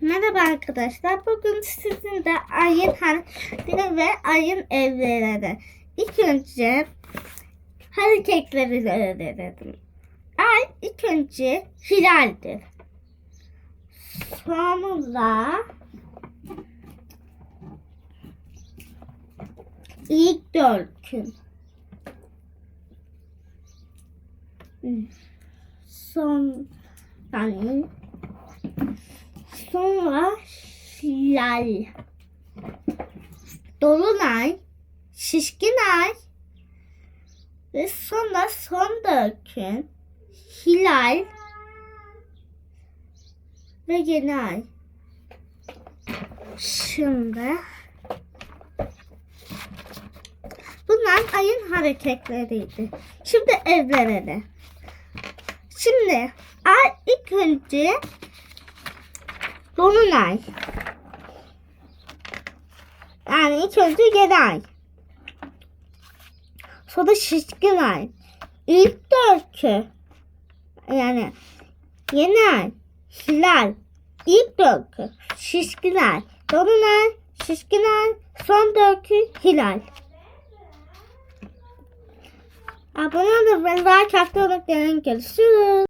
Merhaba arkadaşlar. Bugün sizinle ayın harfleri ve ayın evleri. İlk önce hareketleri öğrenelim. Ay ilk önce hilaldir. Sonra ilk dörkün. Son yani Sonra hilal. Dolunay, şişkin ay ve sonra son dökün hilal ve yeni ay. Şimdi bunlar ayın hareketleriydi. Şimdi evlere de. Şimdi ay ilk önce Dolunay. Yani ilk önce yeni ay. Sonra şişkin ay. İlk dörtkü. Yani yeni. Hilal. İlk dörtkü. Şişkin ay. Dolunay. Şişkin. Son dörtkü. Hilal. Abone olun ve like atmayı unutmayın. Görüşürüz.